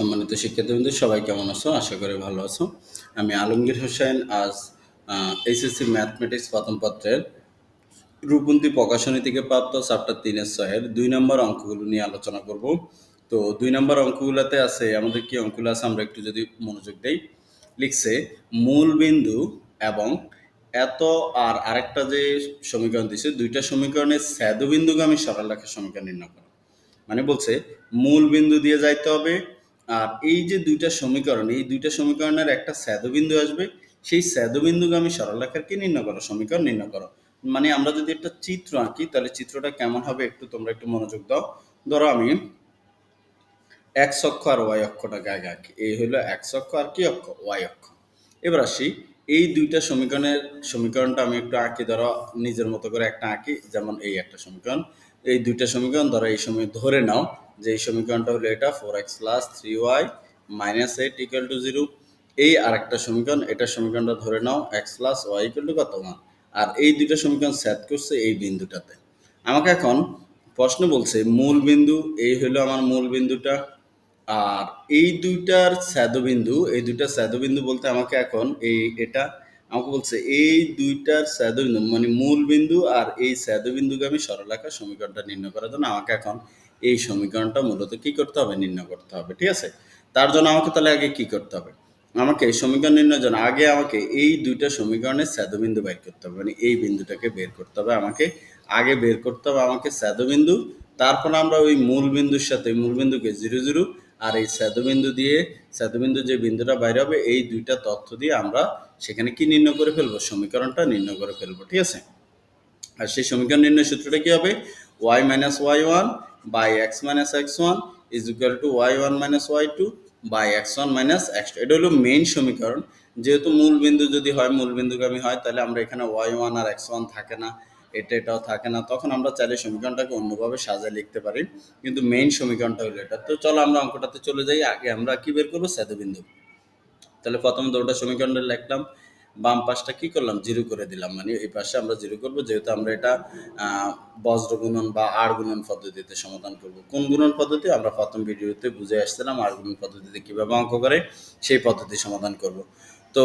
সম্মানিত শিক্ষার্থীবৃন্দ, সবাই কেমন আছো? আশা করি ভালো আছো। আমি আলমগীর হোসেন, আজ এইচএসসি ম্যাথমেটিক্স প্রথম পত্রের রূপন্তী প্রকাশনী থেকে প্রাপ্ত চ্যাপ্টার তিনের ছয়ের দুই নম্বর অঙ্কগুলো নিয়ে আলোচনা করব। তো দুই নম্বর অঙ্কগুলোতে আছে, আমাদের কি অঙ্কগুলো আছে আমরা একটু যদি মনোযোগ দেই। লিখছে মূল বিন্দু এবং এত আর আরেকটা যে সমীকরণ দিছে, দুইটা সমীকরণের স্যাদবিন্দুগামী সরলরেখার সমীকরণ নির্ণয় করো মানে বলছে মূল বিন্দু দিয়ে যাইতে হবে আর এই যে দুইটা সমীকরণ, এই দুইটা সমীকরণের একটা স্যাদবিন্দু আসবে, সেই স্যাদবিন্দুগামী সরলরেখার কি নির্ণয় করো, সমীকরণ নির্ণয় করো। মানে আমরা যদি একটা চিত্র আঁকি, তাহলে চিত্রটা কেমন হবে একটু তোমরা একটু মনোযোগ দাও। ধরো আমি এক্স অক্ষ আর ওয়াই অক্ষটাকে আগে আঁকি এই হলো এক্স অক্ষ আর কি অক্ষ? ওয়াই অক্ষ। এবার আসি, এই দুইটা সমীকরণের সমীকরণটা আমি একটু আঁকি, ধরো নিজের মতো করে একটা আঁকি, যেমন এই একটা সমীকরণ। এই দুইটা সমীকরণ ধরো এই সময় ধরে নাও যে সমীকরণটা হলো এটা four X plus three Y minus eight equal to zero এই আরেকটা সমীকরণ, এটা সমীকরণটা ধরে নাও X plus Y equal to কত ওয়ান? আর এই দুইটা সমীকরণ সেট করছে এই বিন্দুটাতে। আমাকে এখন প্রশ্ন বলছে, মূল বিন্দু, এই হলো আমার মূল বিন্দুটা, আর এই দুইটার স্যাদবিন্দু এই দুইটা স্যাদবিন্দু বলতে আমাকে এখন এই এটা, আমাকে বলছে এই দুইটার স্যাদবিন্দু মানে মূল বিন্দু আর এই স্যাদবিন্দুকে আমি সরলাকার সমীকরণটা নির্ণয় করার জন্য আমাকে এখন এই সমীকরণটা মূলত কি করতে হবে? নির্ণয় করতে হবে, ঠিক আছে? তার জন্য আমাকে তাহলে আগে কি করতে হবে? আমাকে এই সমীকরণ নির্ণয়ের জন্য আগে আমাকে এই দুইটা সমীকরণের স্যাদবিন্দু বের করতে হবে। মানে এই বিন্দুটাকে বের করতে হবে আমাকে। আগে বের করতে হবে আমাকে স্যাদবিন্দু তারপর আমরা ওই মূল বিন্দুর সাথে, মূল বিন্দুকে জিরো জিরো আর এই স্যাদবিন্দু দিয়ে স্যাদবিন্দু যে বিন্দুটা বাইরে হবে, এই দুইটা তথ্য দিয়ে আমরা সেখানে কি নির্ণয় করে ফেলব? সমীকরণটা নির্ণয় করে ফেলব, ঠিক আছে? আর সেই সমীকরণ নির্ণয় সূত্রটা কি হবে? Y minus Y one by X minus X one is equal to Y one minus Y two by X one minus X two এটা হলো মেইন সমীকরণ। যেহেতু মূল বিন্দু যদি হয়, মূল বিন্দুগামী হয়, তাহলে আমরা এখানে ওয়াই ওয়ান আর এক্স ওয়ান থাকে না, এটা এটাও থাকে না। তখন আমরা চাইলে সমীকরণটাকে অন্যভাবে সাজায় লিখতে পারি। কিন্তু মেইন সমীকরণটা হলো এটা। তো চলো আমরা অঙ্কটাতে চলে যাই। আগে আমরা কি বের করব? স্যাদবিন্দু তাহলে প্রথমে দুটো সমীকরণটা লিখলাম। বাম পাশটা কি করলাম? জিরো করে দিলাম। মানে এই পাশে আমরা জিরো করব, যেহেতু আমরা এটা বজ্র গুণন বা আর গুণন পদ্ধতিতে সমাধান করব। কোন গুণন পদ্ধতি? আমরা প্রথম ভিডিওতে বুঝে আসছিলাম আর গুণন পদ্ধতিতে কীভাবে অঙ্ক করে সেই পদ্ধতি সমাধান করব। তো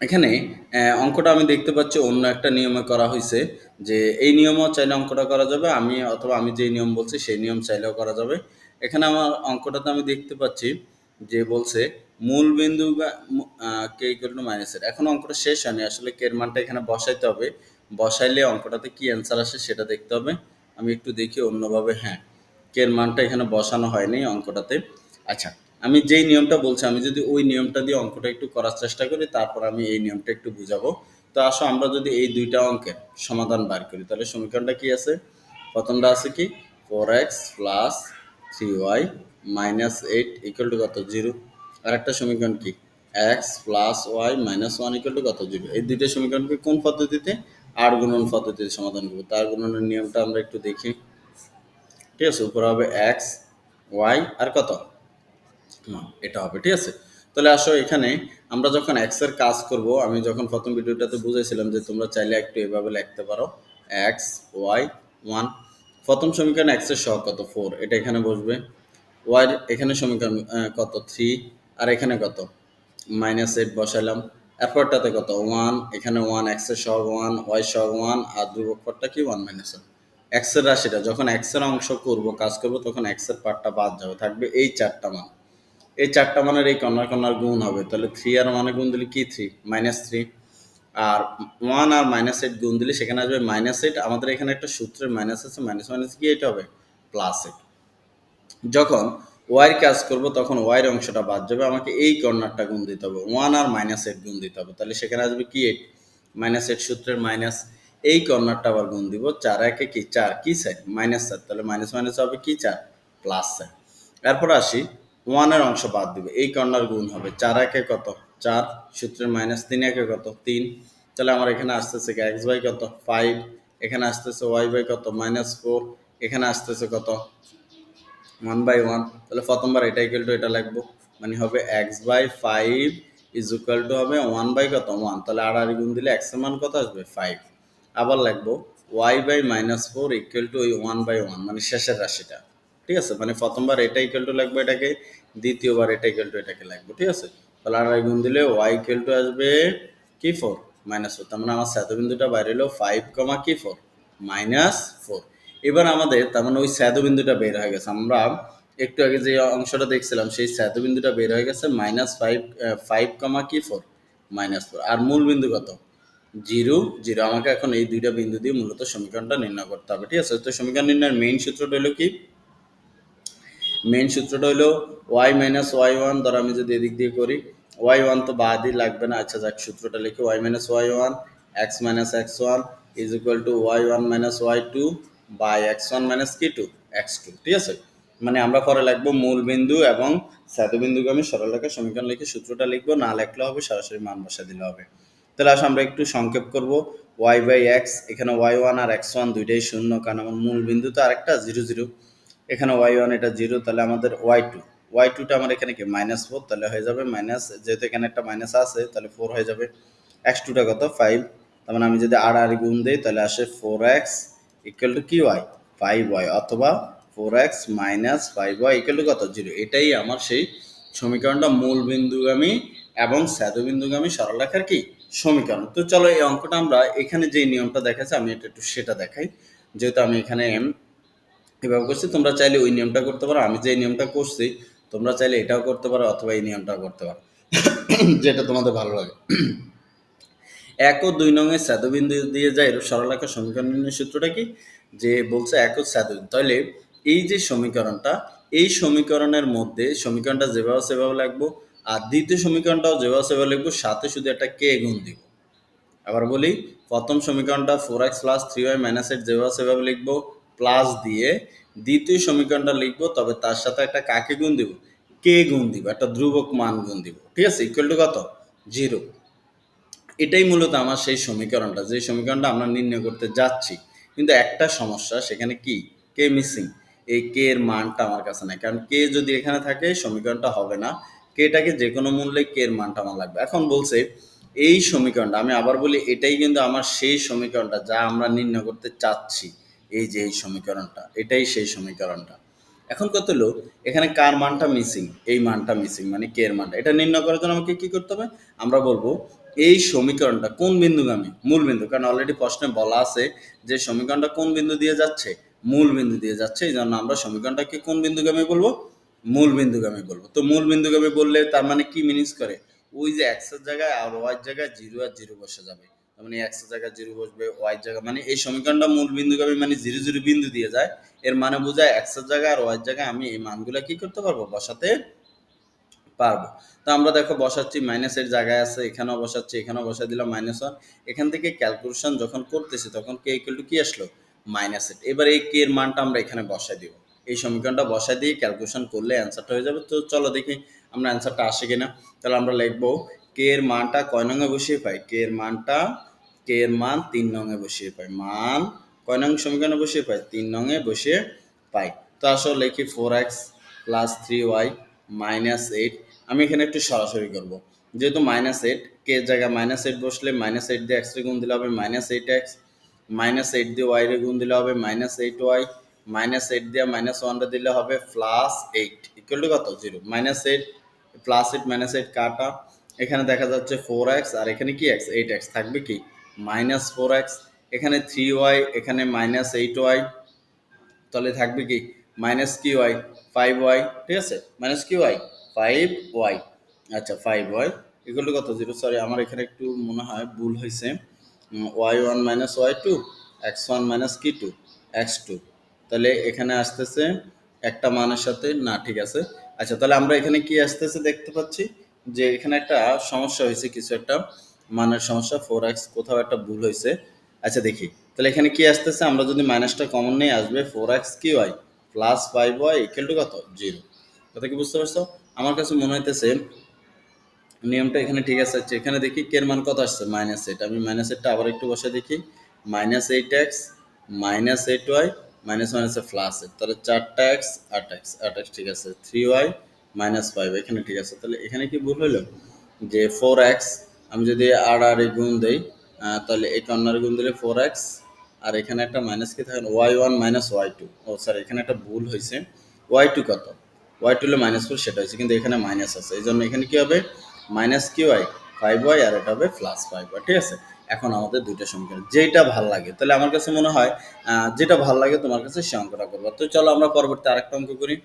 এখানে অঙ্কটা আমি দেখতে পাচ্ছি অন্য একটা নিয়মে করা হয়েছে যে এই নিয়মও চাইলে অঙ্কটা করা যাবে, আমি অথবা আমি যে নিয়ম বলছি সেই নিয়ম চাইলেও করা যাবে। এখানে আমার অঙ্কটাতে আমি দেখতে পাচ্ছি যে বলছে মূল বিন্দু কে ইকুয়াল টু মাইনাসের এখন অঙ্কটা শেষ হয়নি, আসলে কের মানটা এখানে বসাইতে হবে। বসাইলে অঙ্কটাতে কি অ্যান্সার আসে সেটা দেখতে হবে। আমি একটু দেখি অন্যভাবে হ্যাঁ। কের মানটা এখানে বসানো হয়নি অঙ্কটাতে। আচ্ছা আমি যেই নিয়মটা বলছি, আমি যদি ওই নিয়মটা দিয়ে অঙ্কটা একটু করার চেষ্টা করি, তারপর আমি এই নিয়মটা একটু বুঝাবো। তো আসো, আমরা যদি এই দুইটা অঙ্কের সমাধান বার করি, তাহলে সমীকরণটা কি আছে? প্রথমটা আছে কি? Four X plus three Y minus eight equal to কত? জিরো আর একটা সমীকরণ কি? X plus Y minus one equal to কত? জিরো এই দুইটা সমীকরণকে কোন পদ্ধতিতে? আর গুণন পদ্ধতিতে সমাধান করব। তার গুণনের নিয়মটা আমরা একটু দেখি। ঠিক আছে? উপরে হবে এক্স ওয়াই আর কত? এটা হবে, ঠিক আছে? তাহলে আসো এখানে, আমরা যখন এক্সের কাজ করব, আমি যখন প্রথম ভিডিওটাতে বুঝেছিলাম যে তোমরা চাইলে একটু এভাবে লিখতে পারো। এক্স ওয়াই ওয়ান প্রথম সমীকরণ এক্সের সহ কত? ফোর এটা এখানে বসবে। ওয়াই এখানে সমীকরণ কত? থ্রি আর এখানে কত? মাইনাস এইট বসাইলাম এরপরটাতে কত? ওয়ান এখানে ওয়ান এক্সের সহ ওয়ান ওয়াই সহ ওয়ান আর দুই অক্ষরটা কি ওয়ান মাইনাস ওয়ান এক্সের রাশিটা, যখন এক্সের অংশ করব, কাজ করব, তখন এক্স এক্সের পার্টটা বাদ যাবে। থাকবে এই চারটা মান। এই চারটা মানের এই কর্নার কর্নার গুণ হবে। তাহলে থ্রি আর মানে গুণ দিলে কি থ্রি মাইনাস থ্রি আর ওয়ান আর মাইনাস এইট গুণ দিলে সেখানে আসবে মাইনাস এইট আমাদের এখানে একটা সূত্রের মাইনাস আছে মাইনাস মাইনাস কি এটা হবে? প্লাস এইট যখন ওয়াইয়ের কাজ করব, তখন ওয়াইয়ের অংশটা বাদ যাবে। আমাকে এই কর্নারটা গুণ দিতে হবে। ওয়ান আর মাইনাস এইট গুণ দিতে হবে। তাহলে সেখানে আসবে কি এইট মাইনাস এইট সূত্রের মাইনাস এই কর্নারটা আবার গুণ দিব। চার একে কি? চার। কি সাইড মাইনাস চার তাহলে মাইনাস মাইনাস হবে কি? চার। প্লাস চার এরপর আসি ওয়ানের অংশ বাদ দিবে। এই কর্নার গুণ হবে। চার একে কত? চার। সূত্রের মাইনাস তিন একে কত? তিন। তাহলে আমার এখানে আসতেছে এক্স বাই কত? ফাইভ এখানে আসতেছে ওয়াই বাই কত? মাইনাস ফোর এখানে আসতেছে কত? ওয়ান বাই ওয়ান তাহলে প্রথমবার এটা ইকুয়াল টু এটা লাগবো মানে হবে x by five is equal to হবে ওয়ান বাই কত? ওয়ান তাহলে আড়াআড়ি গুণ দিলে এক্সের মান কত আসবে? ফাইভ আবার লাগবো y by minus four equal to ওই ওয়ান বাই ওয়ান মানে শেষের রাশিটা। ঠিক আছে? মানে প্রথমবার এটা ইকুয়াল টু লাগবে এটাকে দ্বিতীয়বার এটা ইকুয়াল টু এটাকে লাগবে ঠিক আছে? তাহলে আর গুণ দিলে ওয়াই ইকুয়াল টু আসবে কি ফোর মাইনাস ফোর তার মানে আমার স্যাদবিন্দুটা বাইরে হলো ফাইভ কমা কি ফোর মাইনাস ফোর এবার আমাদের তার মানে ওই স্যাদবিন্দুটা বের হয়ে গেছে। আমরা একটু আগে যে অংশটা দেখছিলাম, সেই স্যাদবিন্দুটা বের হয়ে গেছে মাইনাস ফাইভ ফাইভ কমা কি ফোর মাইনাস ফোর আর মূল বিন্দু কত? Zero zero. আমাকে এখন এই দুইটা বিন্দু দিয়ে মূলত সমীকরণটা নির্ণয় করতে হবে। ঠিক আছে? তো সমীকরণ নির্ণয়ের মেইন সূত্রটা হলো কি? মেইন সূত্রটা হলো ওয়াই মাইনাস ওয়াই ওয়ান ধর আমি যদি এদিক দিয়ে করি ওয়াই ওয়ান তো বাদই লাগবে না। আচ্ছা যাক, সূত্রটা লিখি। Y minus y one x minus x one is equal to y one minus y two by x one minus কি টু এক্স টু ঠিক আছে? মানে আমরা পরে লিখব মূল বিন্দু এবং স্যাদবিন্দুগামী সরলরেখা সমীকরণ লিখে সূত্রটা লিখব, না লিখলে হবে, সরাসরি মান বসা দিলে হবে। তাহলে আসলে আমরা একটু সংক্ষেপ করব। ওয়াই বাই এক্স এখানে ওয়াই ওয়ান আর এক্স ওয়ান দুইটাই শূন্য, কারণ আমার মূল বিন্দু তো আরেকটা জিরো জিরো এখানে ওয়াই ওয়ান এটা জিরো তাহলে আমাদের ওয়াই টু ওয়াই টুটা আমার এখানে কি মাইনাস ফোর তাহলে হয়ে যাবে মাইনাস যেহেতু এখানে একটা মাইনাস আছে, তাহলে ফোর হয়ে যাবে। এক্স টুটা কত? ফাইভ তার মানে আমি যদি আর আর গুণ দিই, তাহলে আসে ফোর এক্স ইকুয়াল টু কি ওয়াই ফাইভ ওয়াই অথবা four x minus five y equal to কত? জিরো এটাই আমার সেই সমীকরণটা মূল বিন্দুগামী এবং স্যাদবিন্দুগামী সরলরেখার কি? সমীকরণ। তো চলো এই অঙ্কটা আমরা এখানে যে নিয়মটা দেখাচ্ছে, আমি এটা একটু সেটা দেখাই। যেহেতু আমি এখানে এভাবে করছি, তোমরা চাইলে ওই নিয়মটা করতে পারো। আমি যে নিয়মটা করছি, তোমরা চাইলে এটাও করতে পারো অথবা এই নিয়মটাও করতে পারো। যেটা তোমাদের ভালো লাগে। এক ও দুই নঙের স্যাদবিন্দু দিয়ে যায় এর সরলরেখা সমীকরণ নির্ণয় সূত্রটা কি? যে বলছে এক ও স্যাদবিন্দু তাহলে এই যে সমীকরণটা, এই সমীকরণের মধ্যে সমীকরণটা যেভাবে সেভাবে লাগবো আর দ্বিতীয় সমীকরণটাও যেভাবে সেভাবে লিখব, সাথে শুধু একটা কে গুণ দিব। আবার বলি, প্রথম সমীকরণটা four x plus three y minus eight যেভাবে সেভাবে লিখব প্লাস দিয়ে দ্বিতীয় সমীকরণটা লিখব, তবে তার সাথে একটা কাকে গুণ দিব? কে গুণ দিব, একটা ধ্রুবক মান গুণ দিব। ঠিক আছে? ইকুয়াল টু কত? জিরো এটাই মূলত আমার সেই সমীকরণটা, যে সমীকরণটা আমরা নির্ণয় করতে যাচ্ছি। কিন্তু একটা সমস্যা, সেখানে কি? কে মিসিং এই কে এর মানটা আমার কাছে নাই। কারণ কে যদি এখানে থাকে, সমীকরণটা হবে না। কেটাকে যে কোনো মূল্যে কে এর মানটা আমার লাগবে। এখন বলছে, এই সমীকরণটা, আমি আবার বলি, এটাই কিন্তু আমার সেই সমীকরণটা যা আমরা নির্ণয় করতে চাচ্ছি। এই যে এই সমীকরণটা, এটাই সেই সমীকরণটা। এখন কত হলো? এখানে কার মানটা মিসিং এই মানটা মিসিং মানে কে এর মানটা। এটা নির্ণয় করার জন্য আমাকে কি করতে হবে? আমরা বলব এই সমীকরণটা কোন বিন্দুগামী? মূল বিন্দু, কারণ অলরেডি প্রশ্নে বলা আছে যে সমীকরণটা কোন বিন্দু দিয়ে যাচ্ছে? মূল বিন্দু দিয়ে যাচ্ছে, এই জন্য আমরা সমীকরণটাকে কোন বিন্দুগামী বলব? মূল বিন্দুগামী বলব। তো মূল বিন্দুগামী বললে তার মানে কি মিনিংস করে? ওই যে এক্সের জায়গায় আর ওয়াই জায়গায় জিরো আর জিরো বসে যাবে। মানে এক্সের জায়গায় জিরো বসবে ওয়াই জায়গায় মানে এই সমীকরণটা মূল বিন্দুগামী মানে জিরো জিরো বিন্দু দিয়ে যায়। এর মানে বোঝায় এক্সের জায়গায় আর ওয়াই জায়গায় আমি এই মানগুলো কি করতে পারব? বসাতে পারব। তো আমরা দেখো বসাচ্ছি মাইনাসের জায়গায় আছে, এখানেও বসাচ্ছি, এখানেও বসা দিলাম মাইনাস ওয়ান এখান থেকে ক্যালকুলেশন যখন করতেছি, তখন কে ইকুয়াল টু কি আসলো? মাইনাস এইট এবার এই কে এর মানটা আমরা এখানে বসাই দিব। এই সমীকরণটা বসাই দিয়ে ক্যালকুলেশন করলে অ্যান্সারটা হয়ে যাবে। তো চলো দেখি আমরা অ্যান্সারটা আসে কিনা। তাহলে আমরা লিখব কে এর মানটা কয় নঙে বসিয়ে পাই? কে এর মানটা কে এর মান তিন নঙে বসিয়ে পাই। মান কয় নং সমীকরণে বসিয়ে পাই? তিন নঙে বসিয়ে পাই। তো আসলে লিখি four x plus three y minus eight আমি এখানে একটু সরাসরি করব। যেহেতু মাইনাস এইট কে জায়গায় মাইনাস এইট বসলে মাইনাস এইট দিয়ে এক্স রে গুণ দিলে হবে minus eight x minus eight দিয়ে ওয়াই রে গুণ দিলে হবে minus eight y minus eight দিয়ে মাইনাস ওয়ানটা দিলে হবে প্লাস এইট ইকুয়াল টু কত? Zero minus eight plus eight minus eight কাটা। এখানে দেখা যাচ্ছে ফোর এক্স আর এখানে কি এক্স এইট এক্স থাকবে কি? মাইনাস ফোর এক্স এখানে থ্রি ওয়াই এখানে মাইনাস এইট ওয়াই তাহলে থাকবে কি? মাইনাস কি ওয়াই ফাইভ ওয়াই ঠিক আছে? মাইনাস কি ওয়াই ফাইভ ওয়াই আচ্ছা ফাইভ ওয়াই এগুলো কত? জিরো সরি আমার এখানে একটু মনে হয় ভুল হয়েছে। Y one minus y two x one minus কি টু এক্স টু তাহলে এখানে আসতেছে একটা মানের সাথে, না, ঠিক আছে। আচ্ছা তাহলে আমরা এখানে কি আসতেছে দেখতে পাচ্ছি? যে এখানে একটা সমস্যা হয়েছে, কিছু একটা মানের সমস্যা ফোর এক্স কোথাও একটা ভুল হয়েছে। আচ্ছা দেখি। তাহলে এখানে কি আসতেছে? আমরা যদি মাইনাসটা কমন নিয়ে আসবে ফোর এক্স কি y plus five y equal কত? জিরো কথা কি বুঝতে পারছ? আমার কাছে মনে হইতেছে নিয়মটা এখানে ঠিক আছে এখানে দেখি কের মান কত আসছে? মাইনাস এইট আমি মাইনাস এইটটা আবার একটু বসে দেখি। Minus eight x minus eight y minus মাইনাসে প্লাস এইট তাহলে চারটা এক্স আট এক্স আট এক্স ঠিক আছে। থ্রি ওয়াই মাইনাস ফাইভ এখানে ঠিক আছে। তাহলে এখানে কি ভুল হলো যে ফোর এক্স আমি যদি আর আর গুণ দেই তাহলে এই কর্নার গুণ দিলে ফোর এক্স আর এখানে একটা মাইনাস কি থাকে? Y one minus y two ও স্যার এখানে একটা ভুল হয়েছে ওয়াই টু কত? ওয়াই টু হলে মাইনাস ফোর সেটা হয়েছে কিন্তু এখানে মাইনাস আছে। এই জন্য এখানে কি হবে? মাইনাস কি ওয়াই ফাইভ ওয়াই আর এটা হবে প্লাস ফাইভ ওয়াই ঠিক আছে? এখন আমাদের দুইটা সমীকরণ। যেটা ভালো লাগে, তাহলে আমার কাছে মনে হয় যেটা ভালো লাগে তোমার কাছে সে অঙ্কটা করব। তো চলো আমরা পরবর্তী আরেকটা অঙ্ক করি।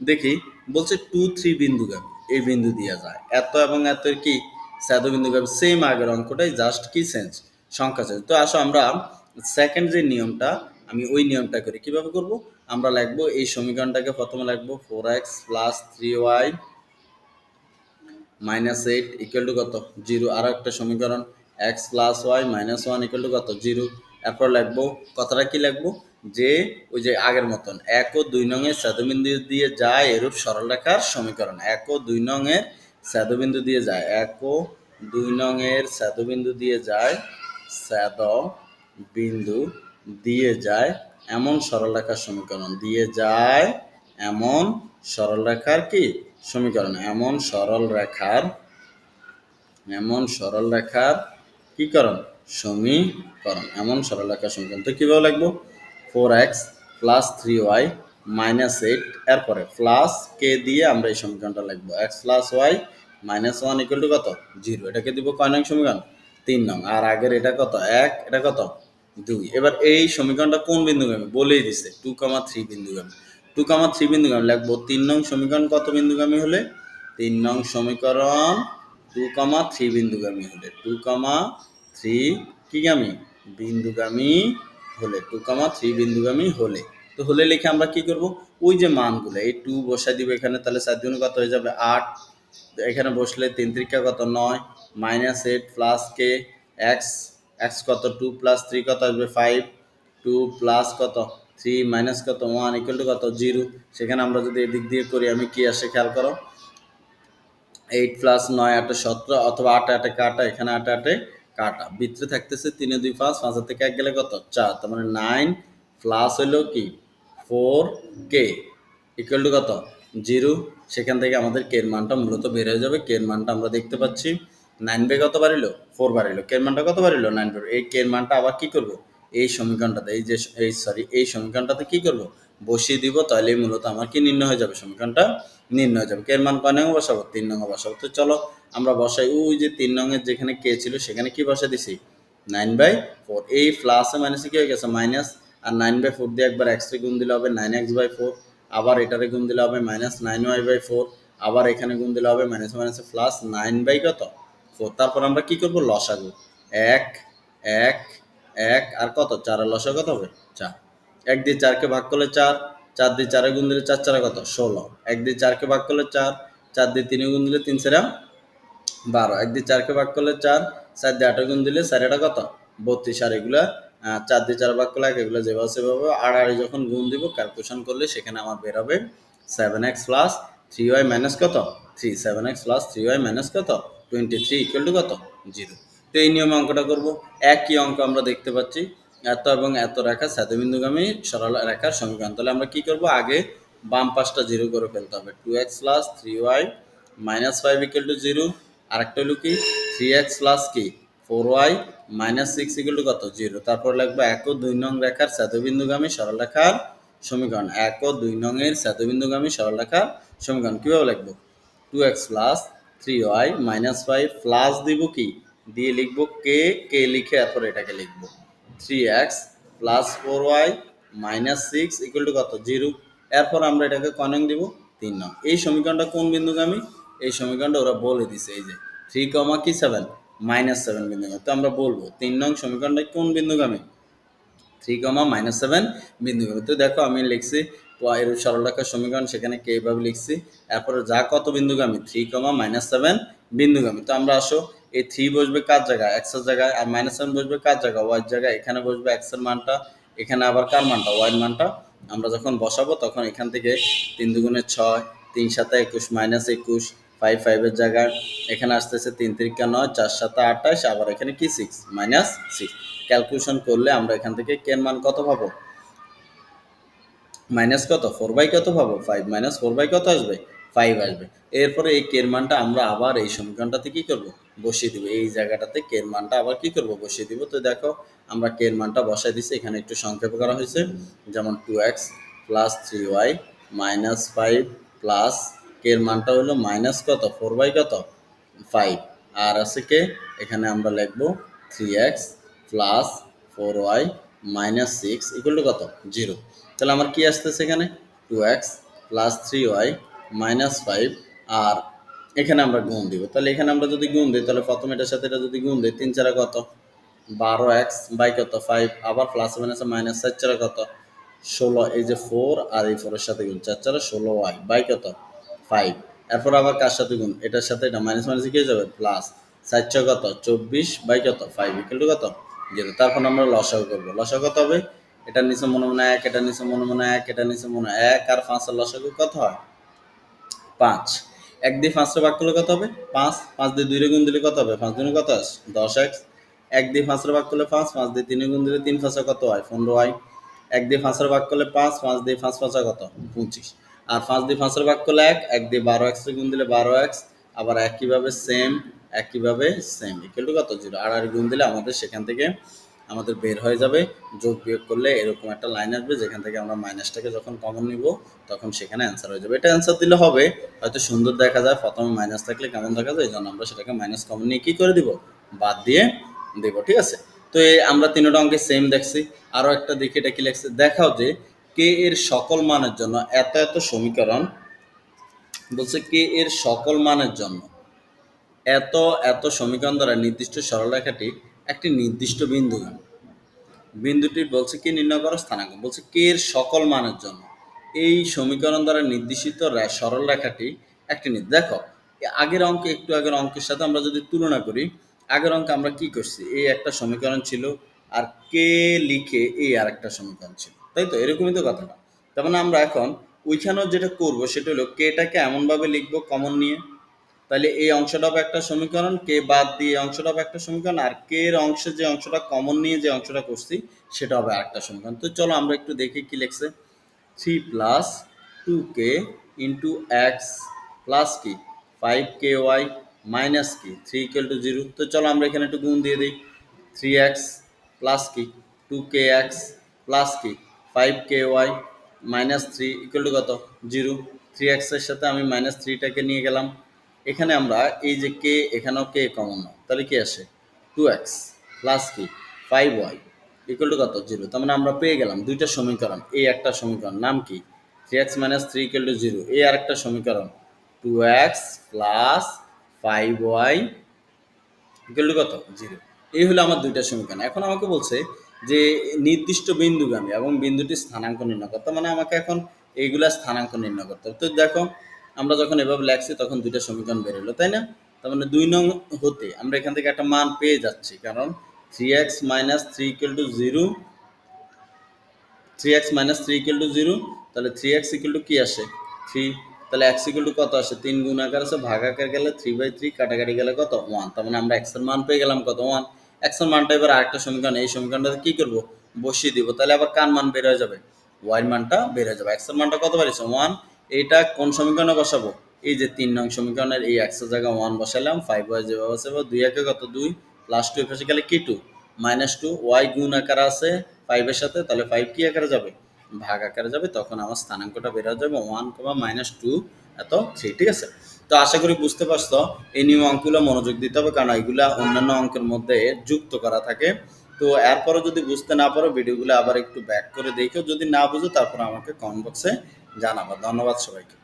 দেখি, বলছে টু থ্রি বিন্দুগামী এই বিন্দু দিয়ে যায়। এত এবং এত কি? স্যাদো বিন্দুগামী সেম আগের অঙ্কটাই জাস্ট কি সেন্স সংখ্যা চেঞ্জ তো আসো আমরা সেকেন্ড যে নিয়মটা, আমি ওই নিয়মটা করি কীভাবে করব? আমরা লিখব, এই সমীকরণটাকে প্রথমে লিখব four x plus three y minus eight equal to কত? জিরো আর একটা সমীকরণ x plus y minus one equal to কত? জিরো এরপর লিখব, কথাটা কি লিখব? যে, ওই যে আগের মতন, এক ও দুই নঙের স্যাদবিন্দু দিয়ে যায় এরূপ সরলরেখার সমীকরণ। এক ও দুই নঙের স্যাদবিন্দু দিয়ে যায়, এক ও দুই নঙের স্যাদবিন্দু দিয়ে যায় স্যাদ বিন্দু দিয়ে যায় এমন সরলরেখার সমীকরণ। দিয়ে যায় এমন সরলরেখার কি? সমীকরণ। এমন সরল রেখার এমন সরল রেখার কি করণ সমীকরণ। এমন সরল রেখার সমীকরণ। তো কীভাবে লিখব? Four x plus three y minus eight এরপরে প্লাস কে দিয়ে আমরা এই সমীকরণটা লিখব? X plus y minus one equal to কত? জিরো। এটাকে দিব কয় নং সমীকরণ? তিন নং। আর আগের এটা কত? এক। এটা কত? দুই। এবার এই সমীকরণটা কোন বিন্দুগামী বলেই দিছে, টু কমা থ্রি বিন্দুগামী টু কমা থ্রি বিন্দুগামী লিখব, তিন নং সমীকরণ কত বিন্দুগামী হলে? তিন নং সমীকরণ টু কমা থ্রি বিন্দুগামী হলে। টু কমা থ্রি কি গামী বিন্দুগামী হলে। টু কমা থ্রি বিন্দুগামী হলে। তো হলে লিখে আমরা কি করব? ওই যে মানগুলো, এই টু বসাই দিব এখানে, তাহলে চার দুগুণ কত হয়ে যাবে? আট। এখানে বসলে তিন ত্রিকা কত? নয়। মাইনাস এইট প্লাস কে? এক্স। এক্স কত টু প্লাস থ্রি কত আসবে ফাইভ টু প্লাস কত? থ্রি মাইনাস কত? ওয়ান ইকুয়াল টু কত? জিরো সেখানে আমরা যদি এদিক দিয়ে করি, আমি কি আসে খেয়াল করো? এইট প্লাস নয় আটে সতেরো অথবা আটে আটে কাটা, এখানে আটে আটে কাটা। ভিতরে থাকতেছে তিনে দুই পাঁচ পাঁচের থেকে এক গেলে কত? চার। তার মানে নাইন প্লাস হইল কি? ফোর কে ইকুয়াল টু কত? জিরো সেখান থেকে আমাদের কের মানটা মূলত বের হয়ে যাবে। কের মানটা আমরা দেখতে পাচ্ছি। নাইন বাই কত বাড়িলো? ফোর বাড়িলো। কের মানটা কত বাড়িলো? নাইন বাড়িলো এই কের মানটা আবার কি করব? এই সমীকরণটাতে, এই যে, এই সরি এই সমীকরণটাতে কি করব? বসিয়ে দিব তাহলে মূলত আমার কি নির্ণয় হয়ে যাবে? সমীকরণটা নির্ণয় হয়ে যাবে। কের মান কয় নং বসাবো? তিন নং বসাবো। তো চলো, আমরা বসাই। ওই যে তিন নংয়ের যেখানে কে ছিল, সেখানে কি বসা দিছি? Nine by four. এই প্লাসে মাইনাসে কি হয়ে গেছে? মাইনাস আর নাইন বাই ফোর দিয়ে একবার এক্সে গুণ দিলে হবে নাইন এক্স বাই ফোর। আবার এটারে গুণ দিলে হবে minus nine y by four. আবার এখানে গুণ দিলে হবে মাইনাস মাইনাসে প্লাস নাইন বাই কত? ফোর তারপর আমরা কি করব? লসাগু। এক এক এক, আর কত? চার, আর লসা কত হবে? চার। এক দিয়ে চারকে ভাগ করলে চার চার দিয়ে চারে গুণ দিলে চার, চারে কত? ষোলো। এক দিয়ে চারকে ভাগ করলে চার চার দিয়ে তিনে গুণ দিলে তিন, সেরা বারো। এক দিয়ে চারকে ভাগ করলে চার চার দিয়ে আটে গুণ দিলে চার এটা কত? বত্রিশ। আর এগুলা চার দিয়ে চার ভাগ করলে এক, এগুলো যেভাবে সেভাবে আড়াআড়ি যখন গুণ দিব ক্যালকুলেশন করলে সেখানে আমার বের হবে seven x plus three y minus কত? Three seven x plus three y minus কত? টোয়েন্টি থ্রি ইকুয়াল টু কত? জিরো তো এই নিয়মে অঙ্কটা করব। একই অঙ্ক আমরা দেখতে পাচ্ছি। এত এবং এত রেখা স্যাদবিন্দুগামী সরল রেখার সমীকরণ। তাহলে আমরা কি করব? আগে বাম পাশটা জিরো করে ফেলতে হবে। Two x plus three y minus five equal to zero আরেকটা হলো কি? থ্রি এক্স প্লাস কি? Four y minus six equal to কত? জিরো তারপর লিখব এক ও দুই নং রেখার স্যাদবিন্দুগামী সরলরেখার সমীকরণ। এক ও দুই নংয়ের স্যাদবিন্দুগামী সরলরেখার সমীকরণ। কীভাবে লিখব? Two x plus three y minus five plus দিব কি? দিয়ে লিখব কে কে লিখে এরপর এটাকে লিখব। Three x plus four y minus six equal to কত? জিরো এরপর আমরা এটাকে কনং দিব তিন নং। এই সমীকরণটা কোন বিন্দুগামী? এই সমীকরণটা ওরা বলে দিছে, এই যে থ্রি কমা কি সেভেন মাইনাস সেভেন বিন্দুগামী। তো আমরা বলব তিন নং সমীকরণটা কোন বিন্দুগামী? থ্রি কমা মাইনাস সেভেন বিন্দুগামী। তো দেখো আমি লিখছি এর সরলরেখার সমীকরণ, সেখানে কে এইভাবে লিখছি? এরপরে যা কত বিন্দুগামী? থ্রি কমা মাইনাস সেভেন বিন্দুগামী। তো আমরা আসো, এই থ্রি বসবে কার জায়গায়? এক্সের জায়গায়। আর মাইনাস সেভেন বসবে কার জায়গায়? ওয়াই জায়গায়। এখানে বসবে এক্সের মানটা। এখানে আবার কার মানটা? ওয়াই মানটা। আমরা যখন বসাবো, তখন এখান থেকে তিন দুগুণে ছয়, তিন সাথে একুশ মাইনাস একুশ ফাইভ ফাইভের জায়গায়। এখানে আসতেছে তিন তিরিকা নয়, চার সাথে আঠাশ, আবার এখানে কি সিক্স মাইনাস সিক্স ক্যালকুলেশন করলে আমরা এখান থেকে কেন মান কত পাবো? মাইনাস কত? ফোর বাই কত পাবো? ফাইভ মাইনাস ফোর বাই কত আসবে? ফাইভ আসবে। এরপরে এই কের মানটা আমরা আবার এই সমীকরণটাতে কি করব? বসিয়ে দিব। এই জায়গাটাতে কের মানটা আবার কি করব? বসিয়ে দিব। তো দেখো, আমরা কের মানটা বসাই দিছি। এখানে একটু সংক্ষেপ করা হয়েছে। যেমন two x plus three y minus five plus কের মানটা হলো মাইনাস কত? ফোর বাই কত? ফাইভ আর আছে কে এখানে আমরা লিখব three x plus four y minus six equal to কত? জিরো তাহলে আমার কি আসতেছে এখানে? Two x plus three y minus five আর এখানে আমরা গুণ দিব। তাহলে এখানে আমরা যদি গুণ দিই, তাহলে প্রথম এটার সাথে এটা যদি গুণ দিই, তিন চারা কত? বারো এক্স বাই কত? ফাইভ আবার প্লাস মাইনাস মাইনাস চার চারা কত? ষোলো, এই যে ফোর আর এই ফোরের সাথে গুণ, চার চারা ষোলো ওয়াই বাই কত? ফাইভ এরপর আবার কার সাথে গুণ? এটার সাথে এটা মাইনাস মাইনাস কি যাবে? প্লাস চার ছয় কত? চব্বিশ বাই কত? ফাইভ ইকুয়াল টু কত? জিরো তারপর আমরা লসাগু করব। লসাগু কত হবে? এটার নিচে মনে মনে এক, এটার নিচে মনে মনে এক, এটার নিচে মনে এক, আর পাঁচের লসাগু কত হয়? পাঁচ। এক দিয়ে পাঁচটা ভাগ করলে কত হবে? পাঁচ। পাঁচ দিয়ে দুইরে গুণ দিলে কত হবে? পাঁচ দিনে কত আসে দশ এক্স। এক দিয়ে পাঁচটা ভাগ করলে পাঁচ পাঁচ দিয়ে তিনে গুণ দিলে তিন, পাঁচা কত হয়? পনেরো হয়। এক দিয়ে পাঁচের ভাগ করলে পাঁচ পাঁচ দিয়ে পাঁচ, পাঁচা কত? পঁচিশ। আর পাঁচ দিয়ে পাঁচের ভাগ করলে এক এক দিয়ে বারো এক্স গুণ দিলে বারো এক্স। আবার একইভাবে সেম একইভাবে সেম ইকুয়াল টু কত? জিরো আর আর গুণ দিলে আমাদের সেখান থেকে আমাদের বের হয়ে যাবে। যোগ বিয়োগ করলে এরকম একটা লাইন আসবে যেখান থেকে আমরা মাইনাসটাকে যখন কমন নিব, তখন সেখানে অ্যান্সার হয়ে যাবে। এটা অ্যান্সার দিলে হবে, হয়তো সুন্দর দেখা যায়, প্রথমে মাইনাস থাকলে কেমন দেখা যায়, এই জন্য আমরা সেটাকে মাইনাস কমন নিয়ে কী করে দিব? বাদ দিয়ে দেব, ঠিক আছে? তো এই আমরা তিনটা অঙ্কে সেম দেখছি। আরও একটা দেখি এটা কি লেখছে? দেখাও যে কে এর সকল মানের জন্য এত এত সমীকরণ, বলছে কে এর সকল মানের জন্য এত এত সমীকরণ দ্বারা নির্দিষ্ট সরলরেখাটি একটি নির্দিষ্ট বিন্দু। বিন্দুটি বলছে কি নির্ণয় করো স্থানাঙ্ক, বলছে কে এর সকল মানের জন্য। এই সমীকরণ দ্বারা নির্দেশিত সরল রেখাটি একটি দেখো আগের অঙ্কে একটু আগের অঙ্কের সাথে আমরা যদি তুলনা করি, আগের অঙ্কে আমরা কি করছি? এই একটা সমীকরণ ছিল আর কে লিখে এই আর একটা সমীকরণ ছিল। তাই তো? এরকমই তো কথাটা। তার মানে আমরা এখন ওইখানেও যেটা করব সেটা হলো কেটাকে এমনভাবে লিখব কমন নিয়ে। তাহলে এই অংশটা হবে একটা সমীকরণ, কে বাদ দিয়ে অংশটা হবে একটা সমীকরণ, আর কে এর অংশে যে অংশটা কমন নিয়ে যে অংশটা করছি, সেটা হবে আরেকটা সমীকরণ। তো চলো আমরা একটু দেখি কি লিখছে। থ্রি প্লাস টু কে ইন্টু এক্স প্লাস কি? ফাইভ কে ওয়াই মাইনাস কি? Three equal to zero. তো চলো আমরা এখানে একটু গুণ দিয়ে দিই। থ্রি এক্স প্লাস কি? টু কে এক্স প্লাস কি? Five K y minus three equal to কত? জিরো। থ্রি এক্সের সাথে আমি মাইনাস থ্রিটাকে নিয়ে গেলাম। এখানে আমরা এই যে কে, এখানেও কে কমন নাও তাহলে কি আসে? টু এক্স প্লাস কি? ফাইভ ওয়াই ইকুয়াল টু কত? জিরো তার মানে আমরা পেয়ে গেলাম দুইটা সমীকরণ। এই একটা সমীকরণ। নাম কি? Three x minus three equal to zero এই আরেকটা সমীকরণ। Two x plus five y equal to কত? জিরো এই হলো আমার দুইটা সমীকরণ। এখন আমাকে বলছে যে নির্দিষ্ট বিন্দুগামী এবং বিন্দুটি স্থানাঙ্ক নির্ণয় করতে। মানে আমাকে এখন এইগুলা স্থানাঙ্ক নির্ণয় করতে হবে। তো দেখো আমরা যখন এভাবে লেখছি, তখন দুইটা সমীকরণ বেরোলো তাই না? তার মানে দুই নং হতে আমরা এখান থেকে একটা মান পেয়ে যাচ্ছি, কারণ three x minus three equal to zero three x minus three equal to zero তাহলে থ্রি এক্স ইকুয়াল টু কী আসে? থ্রি তাহলে এক্স ইকুয়াল টু কত আসে? তিন গুণ আকার আছে, ভাগ আকার গেলে থ্রি বাই থ্রি কাটাকাটি গেলে কত? ওয়ান তার মানে আমরা এক্সের মান পেয়ে গেলাম কত? ওয়ান এক্সের মানটা এবার আরেকটা সমীকরণ, এই সমীকরণটাতে কী করব? বসিয়ে দিব, তাহলে আবার কার মান বের হয়ে যাবে? ওয়াইয়ের মানটা বের হয়ে যাবে এক্সের মানটা কত বাড়িয়েছে ওয়ান এইটা কোন সমীকরণে বসাবো? এই যে তিন নং সমীকরণের এই এক্সের জায়গায় ওয়ান বসালাম ফাইভ ওয়াই যেভাবে আছে দুই একে কত? দুই। প্লাস টু এপাশে গেলে কি টু মাইনাস টু ওয়াই গুণ আকারে আছে ফাইভের সাথে, তাহলে ফাইভ কি আকারে যাবে? ভাগ আকারে যাবে, তখন আমার স্থানাঙ্কটা বের যাবে ওয়ান কমা মাইনাস টু এত থ্রি ঠিক আছে? তো আশা করি বুঝতে পারছ, এই নিয়ম অঙ্কগুলো মনোযোগ দিতে হবে, কারণ এগুলা অন্যান্য অঙ্কের মধ্যে যুক্ত করা থাকে। তো এরপরে যদি বুঝতে না পারো, ভিডিওগুলো আবার একটু ব্যাক করে দেখো যদি না বুঝো, তারপর আমাকে কমেন্ট বক্সে জানাব ধন্যবাদ সবাইকে।